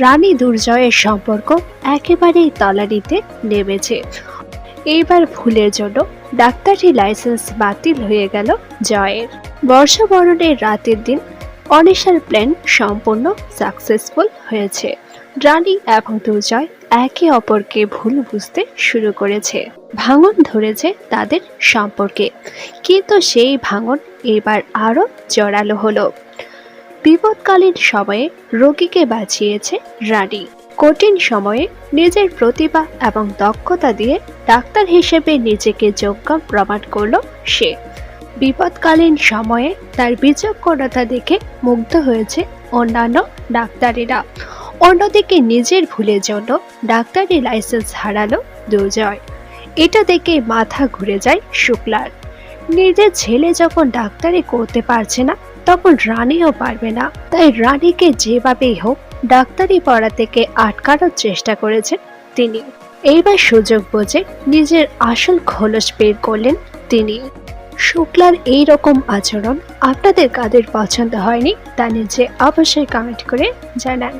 রানী দুর্জয়ের সম্পর্ক একেবারেই তলানিতে নেমেছে। এইবার ভুলের জন্য ডাক্তারি লাইসেন্স বাতিল হয়ে গেল জয়ের। বর্ষবরণের রাতের দিন অনিশার প্ল্যান সম্পূর্ণ সাকসেসফুল হয়েছে। রানী এবং দুর্জয় একে অপরকে ভুল বুঝতে শুরু করেছে। ভাঙন ধরেছে তাদের সম্পর্কে। কিন্তু সেই ভাঙন এবার আরও জোরালো হলো। বিপদকালীন সময়ে রোগীকে বাঁচিয়েছে রানী। কঠিন সময়ে নিজের প্রতিভা এবং দক্ষতা দিয়ে ডাক্তার হিসেবে নিজেকে যোগ্য প্রমাণ করল সে। বিপদকালীন সময়ে তার বিচক্ষণতা দেখে মুগ্ধ হয়েছে অন্যান্য ডাক্তারেরা। অন্যদিকে নিজের ভুলের জন্য ডাক্তারি লাইসেন্স হারালো দুর্জয়। এটা দেখে মাথা ঘুরে যায় শুক্লার। নিজের ছেলে যখন ডাক্তারি করতে পারছে না তখন রানীও পারবে না। তাই রানীকে যেভাবেই হোক ডাক্তারি পড়া থেকে আটকানোর চেষ্টা করেছেন তিনি। এইবার সুযোগ বোঝে নিজের আসল খোলস বের করলেন তিনি। শুক্লার এই রকম আচরণ আপনাদের কাদের পছন্দ হয়নি তা নিজে অবশ্যই কমেন্ট করে জানান।